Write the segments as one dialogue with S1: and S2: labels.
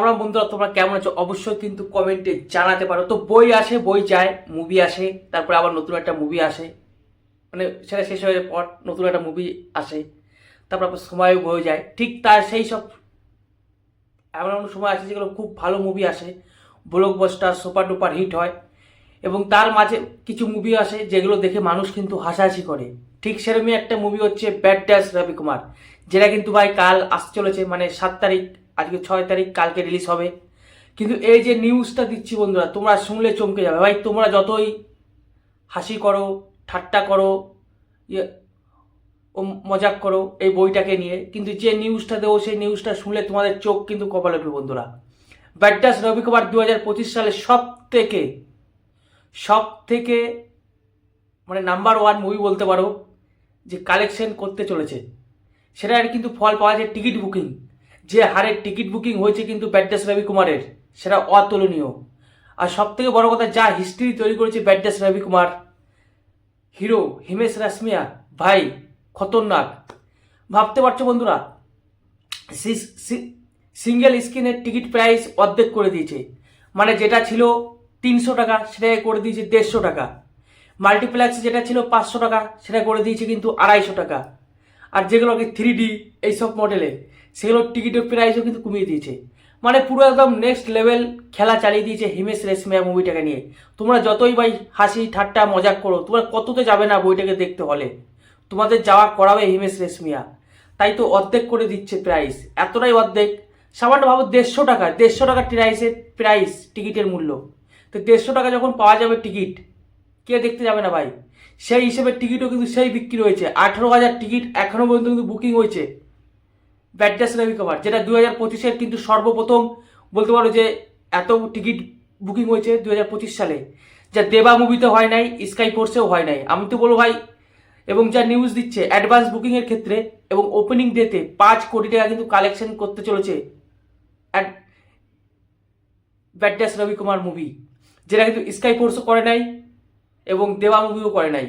S1: রাম বন্ধুরা, তোমরা কেমন আছো? অবশ্যই কিন্তু কমেন্টে জানাতে পারো। তো বই আসে, বই যায় মুভি আসে, তারপরে আবার নতুন একটা মুভি আসে। মানে সেটা শেষ হয়ে পর নতুন একটা মুভি আসে। তারপর আবার সময়ও বয়ে যায়। ঠিক তার সেই সব এমন এমন সময় আসে যেগুলো খুব ভালো মুভি আসে। ব্লকবাস্টার সুপার ডুপার হিট হয়। এবং তার মাঝে কিছু মুভি আসে যেগুলো দেখে মানুষ কিন্তু হাসাহাসি করে। ঠিক সেরমই একটা মুভি হচ্ছে ব্যাড ড্যাশ রবি কুমার যেটা কিন্তু ভাই কাল আসতে চলেছে মানে সাত তারিখ আজকে ছয় তারিখ, কালকে রিলিজ হবে। কিন্তু এই যে নিউজটা দিচ্ছি বন্ধুরা, তোমরা শুনলে চমকে যাবে। ভাই, তোমরা যতই হাসি করো, ঠাট্টা করো ইয়ে ও মজাক করো এই বইটাকে নিয়ে, কিন্তু যে নিউজটা দেবো, সেই নিউজটা শুনলে তোমাদের চোখ কিন্তু কপালে উঠবে বন্ধুরা। ব্যাডাস রবি কুমার দু হাজার পঁচিশ সালে সব থেকে সব থেকে মানে নাম্বার ওয়ান মুভি বলতে পারো, যে কালেকশন করতে চলেছে। সেটার কিন্তু ফল পাওয়া যায় টিকিট বুকিং যে হারে টিকিট বুকিং হয়েছে কিন্তু ব্যাডাস রবি কুমারের সেটা অতুলনীয়। আর সব থেকে বড় কথা, যা হিস্ট্রি তৈরি করেছে ব্যাডাস রবি কুমার হিরো হিমেশ রাসমিয়া ভাই খতরনাক। ভাবতে পারছ বন্ধুরা সিঙ্গেল স্ক্রিনের টিকিট প্রাইস অর্ধেক করে দিয়েছে। মানে যেটা ছিল তিনশো টাকা, সেটাকে করে দিয়েছে দেড়শো টাকা। মাল্টিপ্লেক্স যেটা ছিল পাঁচশো টাকা, সেটা করে দিয়েছে কিন্তু আড়াইশো টাকা। আর যেগুলোকে থ্রি ডি এইসব মডেলে সেগুলোর টিকিটের প্রাইসও কিন্তু কমিয়ে দিয়েছে। মানে পুরো একদম নেক্সট লেভেল খেলা চালিয়ে দিয়েছে হিমেশ রেশমিয়া মুভিটাকে নিয়ে। তোমরা যতই ভাই হাসি, ঠাট্টা, মজাক করো, তোমরা কততে যাবে না বইটাকে দেখতে হলে তোমাদের যাওয়া করাবে হিমেশ রেশমিয়া। তাই তো অর্ধেক করে দিচ্ছে প্রাইস এতটাই অর্ধেক। সামান্য ভাবো দেড়শো টাকা দেড়শো টাকা প্রাইসের প্রাইস টিকিটের মূল্য। তো দেড়শো টাকা যখন পাওয়া যাবে টিকিট কে দেখতে যাবে না ভাই? সেই হিসেবে টিকিটও কিন্তু সেই বিক্রি হয়েছে। আঠেরো হাজার টিকিট এখনও পর্যন্ত কিন্তু বুকিং হয়েছে। ব্যাডডাস রবি কভার যেটা দু হাজার পঁচিশের কিন্তু সর্বপ্রথম বলতে পারো যে এত টিকিট বুকিং হয়েছে দু হাজার পঁচিশ সালে। যা দেবা মুভিতে হয় নাই, স্কাই ফোর্সেও হয় নাই। আমি তো বলব ভাই, এবং যা নিউজ দিচ্ছে অ্যাডভান্স বুকিংয়ের ক্ষেত্রে এবং ওপেনিং ডেতে পাঁচ কোটি টাকা কিন্তু কালেকশন করতে চলেছে ব্যাডডাস রবি কুমার মুভি যেটা কিন্তু স্কাই ফোর্সও করে নাই এবং দেবা মুভিও করে নাই।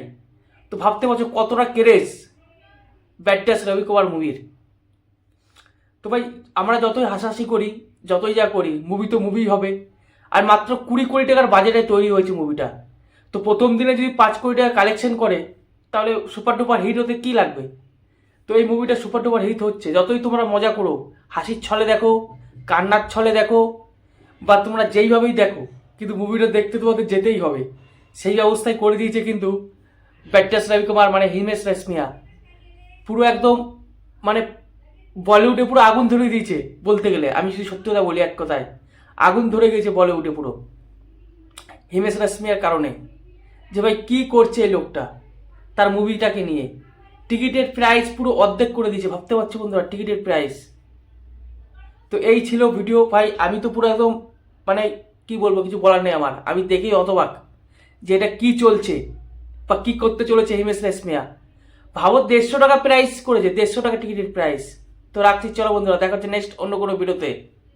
S1: তো ভাবতে পারছ কতটা কেরেস ব্যাডডাস রবি কুমার মুভির। তো ভাই, আমরা যতই হাসাহাসি করি, যতই যা করি মুভি তো মুভি হবে। আর মাত্র কুড়ি কোটি টাকার বাজেটে তৈরি হয়েছে মুভিটা তো প্রথম দিনে যদি পাঁচ কোটি টাকা কালেকশন করে, তাহলে সুপার ডুপার হিট হতে কী লাগবে? তো এই মুভিটা সুপার ডুপার হিট হচ্ছে। যতই তোমরা মজা করো, হাসির ছলে দেখো, কান্নার ছলে দেখো, বা তোমরা যেইভাবেই দেখো, কিন্তু মুভিটা দেখতে তোমাদের যেতেই হবে। সেই ব্যবস্থায় করে দিয়েছে কিন্তু ব্যাটাস রবি কুমার মানে হিমেশ রেশমিয়া। পুরো একদম মানে বলিউডে পুরো আগুন ধরে দিয়েছে বলতে গেলে। আমি যদি সত্যি কথা বলি এক কথায়, আগুন ধরে গেছে বলিউডে পুরো। হিমেশ রেশমিয়ার কারণে। যে ভাই কী করছে এই লোকটা? তার মুভিটাকে নিয়ে। টিকিটের প্রাইস পুরো অর্ধেক করে দিয়েছে। ভাবতে পারছ বন্ধুরা, টিকিটের প্রাইস তো এই ছিল ভিডিও ভাই, আমি তো পুরো একদম মানে কি বলব, কিছু বলার নেই আমার। আমি দেখেই অতবাক যে এটা কী চলছে বা কী করতে চলেছে হিমেশ রেশমিয়া? ভাবো দেড়শো টাকা প্রাইস করেছে, দেড়শো টাকা টিকিটের প্রাইস তো রাখছি, চলো বন্ধুরা, দেখা হচ্ছে নেক্সট অন্য কোনো ভিডিওতে